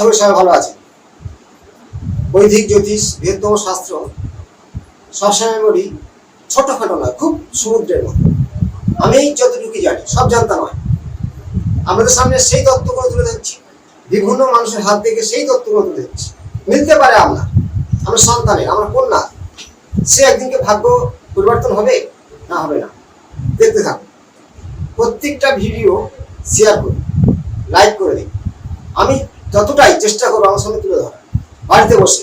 আশা করি সবাই ভালো আছে। বৈদিক, জ্যোতিষ, বৃহত্তম শাস্ত্র, সবসময় বলি, ছোটখাটো নয়, খুব সমুদ্রের মতো। আমি যতটুকু জানি, সব জানতা নয় আমাদের সামনে সেই তত্ত্বগুলো তুলে ধরছি। বিভিন্ন মানুষের হাত থেকে সেই তত্ত্বগুলো তুলে ধরছি। মিলতে পারে আমরা। আমার সন্তানের, আমার কন্যা। সে একদিনকে ভাগ্য পরিবর্তন হবে? না হবে না। দেখতে থাকুন। প্রত্যেকটা ভিডিও শেয়ার করুন। লাইক করে দিন। আমি যতটাই চেষ্টা করব আমার সামনে তুলে ধরা। বাড়িতে বসে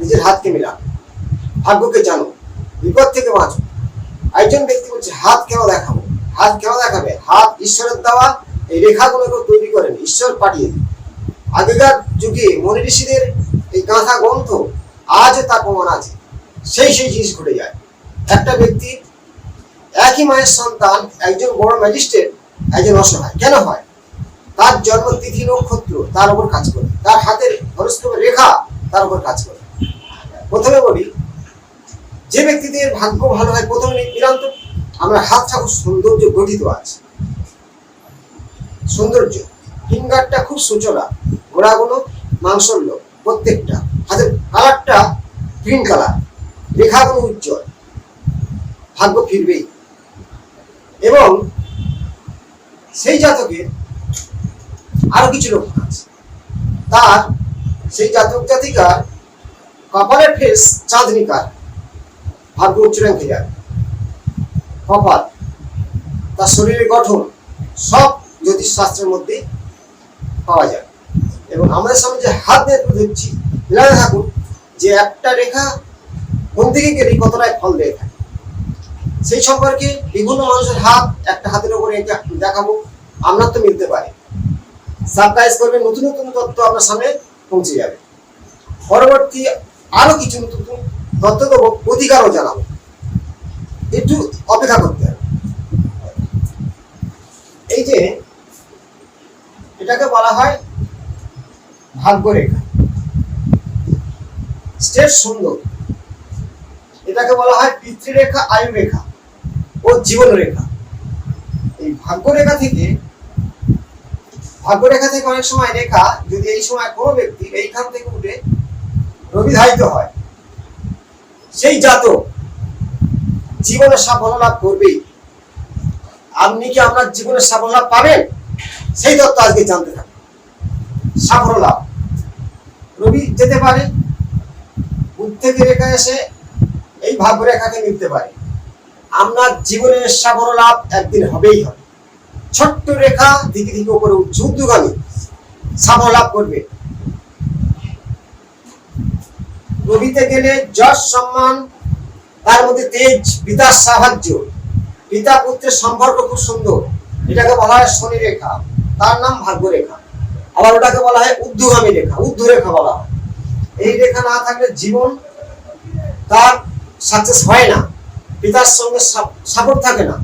নিজের হাতকে মিলান ভাগ্যকে জানো, বিপদ থেকে বাঁচো। একজন ব্যক্তি বলছে, হাত কেন দেখাবো? হাত কেন দেখাবে? হাত ঈশ্বরের দেওয়া, এই রেখাগুলোকে তৈরি করেন ঈশ্বর পাঠিয়ে দিন। আগেকার যুগে মনি ঋষিদের এই গাঁথা গ্রন্থ, আজও তার প্রমাণ আছে। সেই সেই জিনিস ঘটে যায়। একটা ব্যক্তি, একই মায়ের সন্তান, একজন বড় ম্যাজিস্ট্রেট, একজন অসহায়। কেন হয়? তার জন্ম তিথি নক্ষত্র তার উপর কাজ করে। তার হাতের হরস্কোপের রেখা তার উপর কাজ করে। প্রথমে বলি, যে ব্যক্তিদের ভাগ্য ভালো হয়, প্রথমে নিরান্ত আমরা হাতটা খুব সৌন্দর্য গঠিত আছে। সৌন্দর্য, ফিঙ্গারটা খুব সুচলা গোড়াগুলো মাংসর লোক, প্রত্যেকটা। হাতের কালারটা গ্রিন কালার রেখাগুলো উজ্জ্বল। ভাগ্য ফিরবেই। এবং সেই জাতকে আরও কিছু লক্ষণ আছে। তার সেই জাতক জাতিকার কপালের ফেস চাঁদনিকার, ভাগ্য উচ্চ র্যাঙ্কে যায় কপাল, তার শরীরের গঠন সব জ্যোতিষ শাস্ত্রের মধ্যে পাওয়া যায়। এবং আমাদের সামনে যে হাত দিয়ে তুলে ধরছি থাকুন যে একটা রেখা কোন দিকে গেলে কতটাই ফল দিয়ে থাকে সেই সম্পর্কে বিভিন্ন মানুষের হাত একটা হাতের এটা দেখাবো আপনার তো মিলতে পারে। সাবস্ক্রাইব করবেন নতুন নতুন তথ্য আপনার সামনে পৌঁছে যাবে। পরবর্তী আরও কিছু নতুন নতুন তথ্য দেবো প্রতিকারও জানাব। একটু অপেক্ষা করতে হবে। এই যে এটাকে বলা হয় ভাগ্যরেখা। স্টেট সুন্দর। এটাকে বলা হয় পিতৃরেখা আয়ু রেখা ও জীবন রেখা এই ভাগ্যরেখা থেকে ভাগ্যরেখা থেকে অনেক সময় রেখা যদি এই সময় কোনো ব্যক্তি এইখান থেকে উঠে রবিধারিত হয়, সেই জাতক জীবনে সাফল্য লাভ করবেই। আপনি কি আপনার জীবনে সাফল্য লাভ পাবেন? সেই তত্ত্ব আজকে জানতে থাকুন। সাফল্য লাভ। রবি যেতে পারে বুধ থেকে রেখা এসে এই ভাগ্য রেখাকে নিতে পারে। আপনার জীবনের সাফল্য লাভ একদিন হবেই হবে। ছোট্ট রেখা দিকে দিকে উপরে যুদ্ধগামী সাফল্য লাভ করবে। রবিতে গেলে যশ সম্মান, তার মধ্যে তেজ, পিতার সাহায্য। পিতা পুত্রের সম্পর্ক খুব সুন্দর। এটাকে বলা হয় শনি রেখা। তার নাম ভাগ্য রেখা। আবার ওটাকে বলা হয় ঊর্ধ্বগামী রেখা। ঊর্ধ্ব রেখা বলা হয়। এই রেখা না থাকলে জীবন তার সাকসেস হয় না। পিতার সঙ্গে সাপোর্ট থাকে না।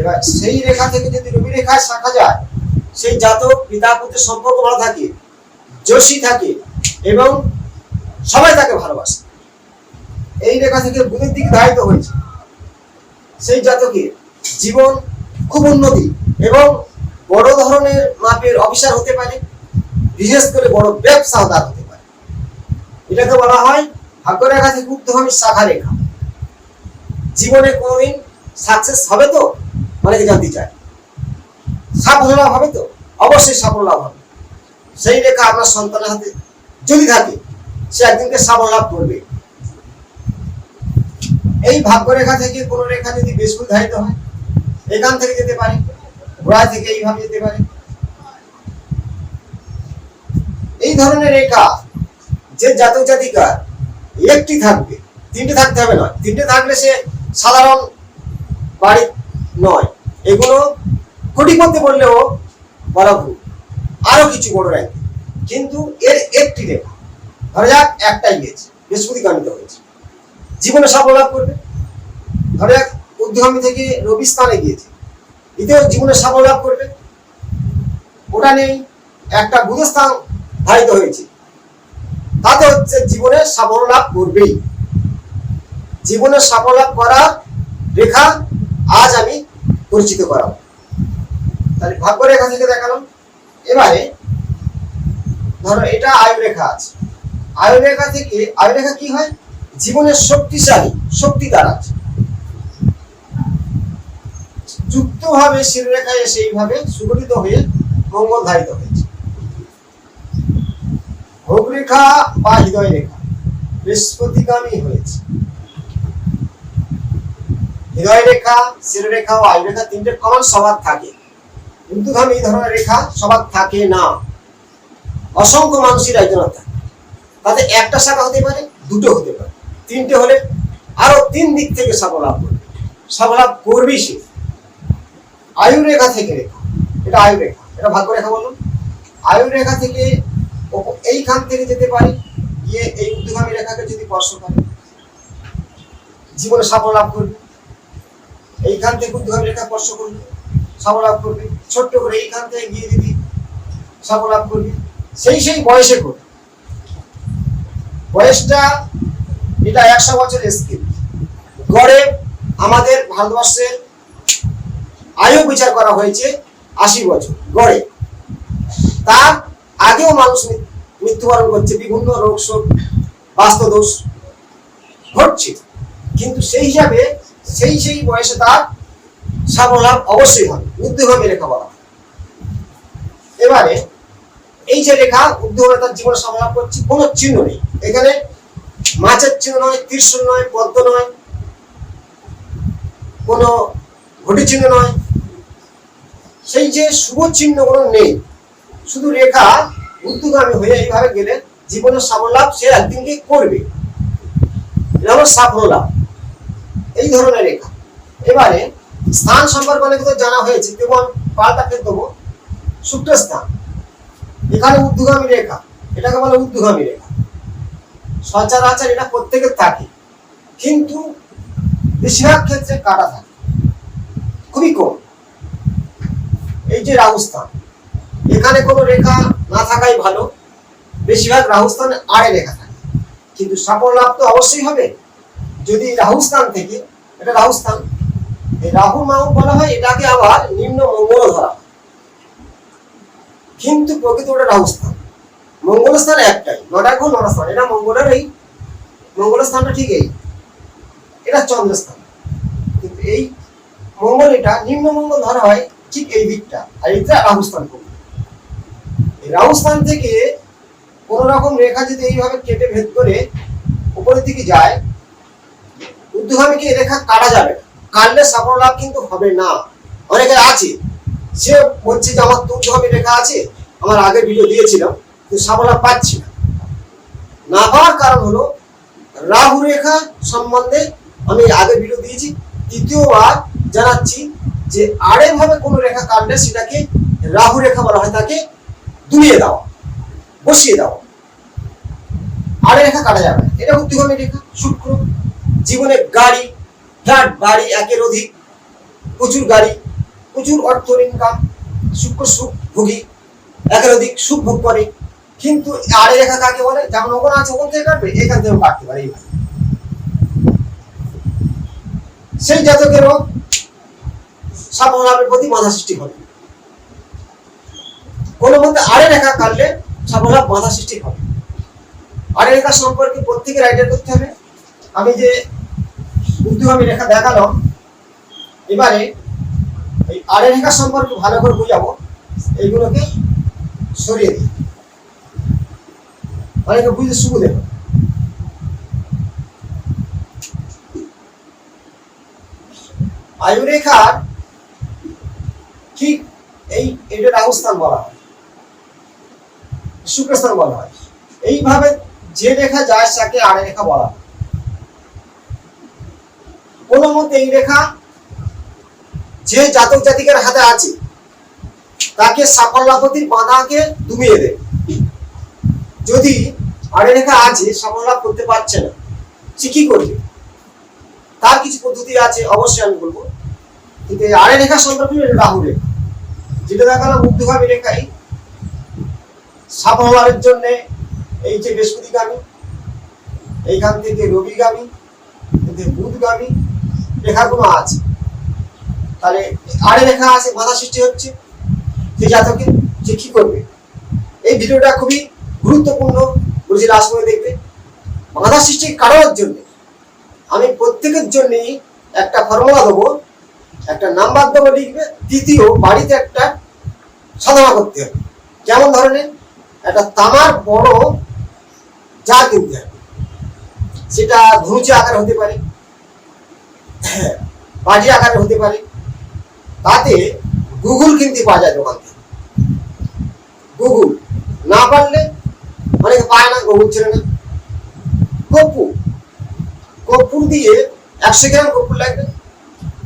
এবার সেই রেখা থেকে যদি রবি রেখায় শাখা যায়, সেই জাতক, পিতা পুত্রের সম্পর্ক ভালো থাকে, যোশী থাকে এবং সবাই তাকে ভালোবাসে। এই রেখা থেকে বুধের দিকে ধারিত হয়েছে। সেই জাতকের জীবন খুব উন্নতি এবং বড় ধরনের মাপের অফিসার হতে পারে, বিশেষ করে বড় ব্যবসাদার হতে পারে। এটাকে বলা হয় ভাগ্যরেখা থেকে ঊর্ধ্বগামী শাখা রেখা। জীবনে কোনোদিন সাকসেস হবে তো? অনেকে জানতে চায়। সাফল্য লাভ হবে তো? অবশ্যই সাফল্য লাভ হবে। সেই রেখা আপনার সন্তানের হাতে যদি থাকে, সে একদিনকে সাফল্য লাভ করবে। এই ভাগ্য রেখা থেকে কোনো রেখা যদি বেশ ধারিত হয়, এখান থেকে যেতে পারে গোড়া থেকে এইভাবে যেতে পারে। এই ধরনের রেখা যে জাতক জাতিকা একটি থাকবে, তিনটে থাকতে হবে নয়। তিনটে থাকলে সে সাধারণ বাড়ি নয়। এগুলো কোটিপতি বললেও বলা ভুল। আরও কিছু বড় র্যাঙ্ক কিন্তু এর একটি রেখা ধরা যাক, একটাই গেছে বৃহস্পতি গানিত হয়েছে। জীবনে সাফল্য লাভ করবে। ধরে যাক, উদ্যমী থেকে রবি স্থানে গিয়েছে। এতেও জীবনে সাফল্য লাভ করবে। ওটা নেই একটা বুধ স্থান ধারিত হয়েছে। তাতে হচ্ছে জীবনে সাফল্য লাভ করবেই। জীবনে সাফল্য লাভ করার রেখা আজ আমি পরিচিত করাবো তাহলে ভাগ্য রেখা থেকে দেখালাম। এবারে ধরো এটা আয়ুরেখা আছে। আয়ুরেখা থেকে আয়ুরেখা কি হয়? জীবনের শক্তিশালী, শক্তি দ্বারা। যুক্তভাবে শিরোরেখায় এসে এইভাবে সুগঠিত হয়ে মঙ্গল ধারিত হয়েছে। ভোগরেখা বা হৃদয় রেখা বৃহস্পতিগামী হয়েছে। হৃদয় রেখা শিরোরেখা ও আয়ু রেখা তিনটে কমন সবার থাকে। ঊর্ধ্বগামী এই ধরনের রেখা সবার থাকে না। অসংখ্য মানুষের একজনের থাকে তাতে একটা শাখা হতে পারে, দুটো হতে পারে। তিনটে হলে আরও তিন দিক থেকে সাবলাভ করবে সাবলাভ করবি সে। আয়ুরেখা থেকে রেখা। এটা আয়ুরেখা এটা ভাগ্য রেখা বলুন। আয়ুরেখা থেকে এইখান থেকে যেতে পারে, গিয়ে এই ঊর্ধ্বগামী রেখাকে যদি স্পর্শ করে, জীবনে সাফল্য লাভ করবে। এইখান থেকে ঊর্ধ্বগামী রেখা স্পর্শ করবে? সাফল্য লাভ করবে? ছোট্ট করে এইখান থেকে গিয়ে যদি সাফল্য লাভ করবে। সেই সেই বয়সে করবে। বয়সটা, এটা একশো বছর স্কিল গড়ে আমাদের ভারতবর্ষের আয়ু বিচার করা হয়েছে আশি বছর, গড়ে। তার আগেও মানুষ মৃত্যুবরণ করছে, বিভিন্ন রোগ শোক, বাস্তুদোষ ঘটছে। কিন্তু সেই হিসাবে সেই সেই বয়সে তার সাবলাভ অবশ্যই হবে উদ্যোগমী রেখা বলা। এবারে এই যে রেখা উদ্যোগমে তার জীবনে সাবলাভ করছে, কোনো চিহ্ন নেই। এখানে মাছের চিহ্ন নয় ত্রিশূল নয়, পদ্ম নয়, কোনো ঘটি চিহ্ন নয়। সেই যে শুভ চিহ্ন কোনো নেই, শুধু রেখা উদ্যোগামী হয়ে এইভাবে গেলে জীবনের সাফল্য সে একদিনকে করবে। সাফল্য এই ধরনের রেখা। এবারে স্থান সম্পর্কে অনেক জানা হয়েছে যেমন পাল্টাকে দেবো শুক্র স্থান। এখানে উদ্যোগামী রেখা। এটাকে বলে উদ্যোগামী রেখা। সচরাচর এটা প্রত্যেকের থাকে, কিন্তু বেশিরভাগ ক্ষেত্রে কাটা থাকে। খুবই কম। এই যে রাহুস্থান এখানে কোনো রেখা না থাকাই ভালো। বেশিরভাগ রাহুস্থানে আড়ে রেখা থাকে। কিন্তু সাফল্য লাভ তো অবশ্যই হবে। যদি রাহুস্থান থেকে এটা রাহুস্থান এই রাহু মাহু বলা হয়, এটাকে আবার নিম্ন মঙ্গল ধরা কিন্তু প্রকৃত ওটা রাহুস্থান মঙ্গল স্থান একটাই নটা ঘর নটা স্থান। এটা মঙ্গলের এই মঙ্গল স্থানটা ঠিক এই। এটা চন্দ্রস্থান কিন্তু এই মঙ্গল এটা নিম্ন মঙ্গল ধরা হয় ঠিক এই দিকটা, আর এটা রাহুস্থান করবে। এই রাহুস্থান থেকে কোন রকম রেখা যদি এইভাবে কেটে ভেদ করে উপরের দিকে যায় এই রেখা কাটা যাবে। কাটলে সাফল্য কিন্তু হবে না অনেকের আছে সে বলছে যে আমার ঊর্ধ্বগামী রেখা আছে, আমার আগের ভিডিও দিয়েছিলাম, কিন্তু সাফল্য পাচ্ছি না না পাওয়ার কারণ হলো, রাহু রেখা সম্বন্ধে আমি আগের ভিডিও দিয়েছি দ্বিতীয়বার জানাচ্ছি যে আড়ে ভাবে কোনো রেখা কাটলে সেটাকে রাহু রেখা বলা হয়, তাকে দুলিয়ে দেওয়া, বসিয়ে দেওয়া আড়ে রেখা কাটা যাবে। এটা উদ্যোগমী রেখা, শুক্র জীবনে গাড়ি, ফ্ল্যাট, বাড়ি একের অধিক, প্রচুর গাড়ি, প্রচুর অর্থ ইনকাম শুক্র সুখ ভোগী একের অধিক সুখ ভোগ করে। কিন্তু আড়ে রেখা কাকে বলে? যেমন ওখানে আছে, ওখান থেকে কাটবে, এখান থেকেও কাটতে পারে সেই জাতকেরও সাফল্যের প্রতি বাধা সৃষ্টি হবে কোনো মধ্যে আরে রেখা কাটলে সাফল্য বাধা সৃষ্টি হবে আরে রেখা সম্পর্কে প্রত্যেকে আইডিয়া করতে হবে। আমি যে ঊর্ধ্বগামী রেখা দেখালাম এবারে এই আড়ে রেখা সম্পর্কে ভালো করে বুঝাবো। এইগুলোকে সরিয়ে দিই। অনেকে বুঝতে সুবিধে হবে আয়ুরেখার ঠিক এই এটা রাহুস্থান বলা হয়। শুক্রস্থান বলা হয়। এইভাবে যে রেখা যায়, তাকে আড়ে রেখা বলা হয়। মতে এই রেখা যে জাতক জাতিকার হাতে আছে, তাকে সাফল্যাপতির বাধাকে দুমিয়ে দেবে যদি আড়ে রেখা আছে সাফল্য লাভ করতে পারছে না, সে কি করবে? তার কিছু পদ্ধতি আছে, অবশ্যই আমি বলব। কিন্তু এই আড়ে রেখা সম্পর্কে এটা রাহু রেখা। যেটা দেখালাম মুগ্ধভাবে রেখাই। সাফল্য লাভের জন্য এই যে বৃহস্পতিগামী, এইখান থেকে রবিগামী বুধগামী রেখাগুলো আছে। তাহলে আড়ে রেখা আছে, বাধা সৃষ্টি হচ্ছে। যে জাতকে যে কি করবে? এই ভিডিওটা খুবই গুরুত্বপূর্ণ। গুরুজি রাসময় দেখবে। বাধা সৃষ্টি কারোর জন্য? আমি প্রত্যেকের জন্যই একটা ফর্মুলা দেবো, একটা নাম্বার দেবো লিখবে, দ্বিতীয় বাড়িতে একটা সাধনা করতে হবে। কেমন ধরনের একটা তামার বড় জার কিনতে হবে। সেটা ধনুচি আকার হতে পারে বাজি আকারে হতে পারে। তাতে গুগল কিনতে পাওয়া যায় দোকান থেকে। গুগল না পারলে অনেকে পায় না, গুগল ছেড়ে না কর্পূর। কর্পূর দিয়ে একশো গ্রাম কর্পূর লাগবে।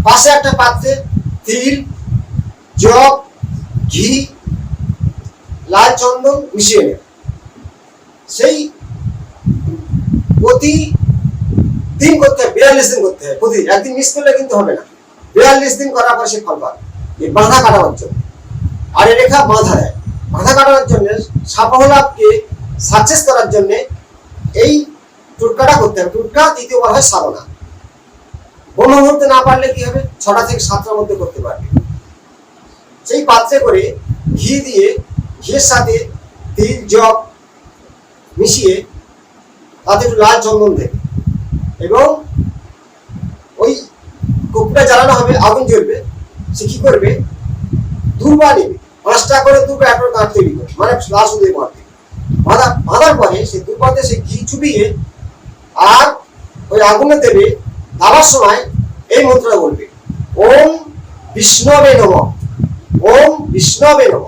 পাশে একটা পাত্রে তিল, জব, ঘি, লাল চন্দন মিশিয়ে নেবে। সেই প্রতি দিন করতে হবে বিয়াল্লিশ দিন করতে হবে প্রতিদিন একদিন মিস করলে কিন্তু হবে না। বিয়াল্লিশ দিন করার পর সে ফল পাবে। এই বাঁধা কাটানোর জন্য। আর এ রেখা বাঁধা দেয়। বাঁধা কাটানোর জন্য সাফল্যকে সাকসেস করার জন্য এই টুটকাটা করতে হবে। টুটকা দ্বিতীয় বলা হয় সাধনা। ব্রহ্ম মুহূর্তে না পারলে কি হবে? ছটা থেকে সাতটার মধ্যে করতে পারবে। সেই পাত্রে করে ঘি দিয়ে, ঘিয়ের সাথে তিল, জব মিশিয়ে তাতে একটু লাল চন্দন দেবে। এবং ওই কপুরা জ্বালানো হবে, আগুন জ্বলবে। সে কি করবে? দুর্বা নেবে। পাঁচটা করে দুর্বা একটা কাঠ তৈরি করবে মানে লাল সুন্দর মারবে বাঁধা বাঁধার পরে সে দুর্বাতে সে ঘি চুপিয়ে আর ওই আগুনে দেবে। দাবার সময় এই মন্ত্রটা বলবে, ওম বিষ্ণবে নম। ওম বিষ্ণবে নম।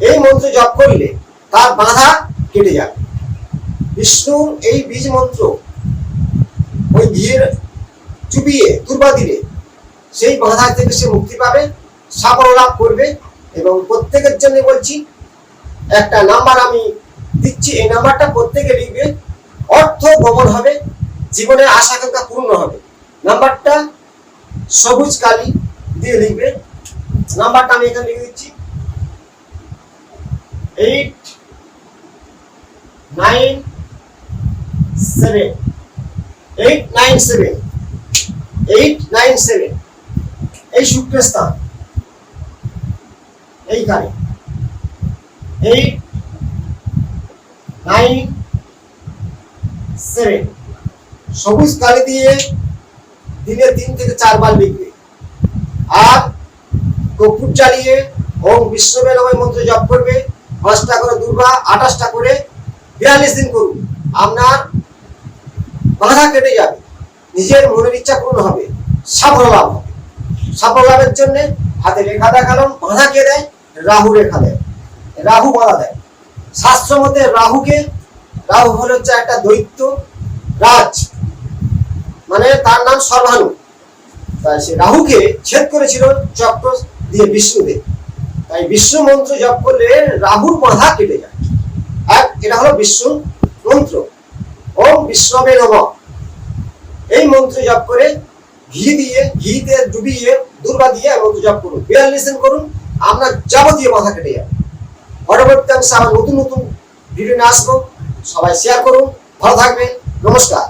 এই মন্ত্র জপ করলে তার বাধা কেটে যাবে। বিষ্ণুর এই বীজ মন্ত্র ঘিয়ের চুপিয়ে দুর্বা দিলে, সেই বাধা থেকে সে মুক্তি পাবে, সাফল্য লাভ করবে এবং প্রত্যেকের জন্য বলছি, একটা নাম্বার আমি দিচ্ছি, এই নাম্বারটা প্রত্যেকে লিখবে, অর্থ গমন হবে জীবনের আশা আকাঙ্ক্ষা পূর্ণ হবে। নাম্বারটা সবুজ কালি দিয়ে লিখবে। নাম্বারটা আমি এখানে লিখে দিচ্ছি। Eight nine seven eight nine seven eight nine seven এই শুক্রের স্থান। এইট নাইন সেভেন সবুজ কালি দিয়ে দিনে তিন থেকে চারবার লিখবে। আর কপুর জ্বালিয়ে ওম বিশ্ববেলময় মন্ত্র জপ করবে। পাঁচটা করে দুর্বা, আঠাশটা করে বিয়াল্লিশ দিন করুন। আপনার বাধা কেটে যাবে। নিজের মনের ইচ্ছা পূর্ণ হবে, সাফল্য লাভ হবে। সাফল্য লাভের জন্য হাতে রেখা দেখালাম বাধা কে দেয়? রাহু রেখা দেয়। রাহু বাধা দেয়। শাস্ত্র মতে রাহুকে, রাহু হলো হচ্ছে একটা দৈত্য রাজ। মানে তার নাম সর্বানু তাই সে রাহুকে ছেদ করেছিল চক্র দিয়ে বিষ্ণুদেব তাই বিষ্ণু মন্ত্র জপ করলে রাহুর বাধা কেটে যায়। আর এটা হলো বিষ্ণু মন্ত্র। ওম বিষ্ণবে নম। এই মন্ত্র জপ করে ঘি দিয়ে ঘি দিয়ে ডুবিয়ে, দুর্বা দিয়ে মন্ত্র জপ করুন। বিয়াল্লিশ দিন করুন আপনার দিয়ে মাথা কেটে যাব। পরবর্তী অংশে আবার নতুন নতুন ভিডিও নিয়ে আসব। সবাই শেয়ার করুন। ভালো থাকবেন। নমস্কার।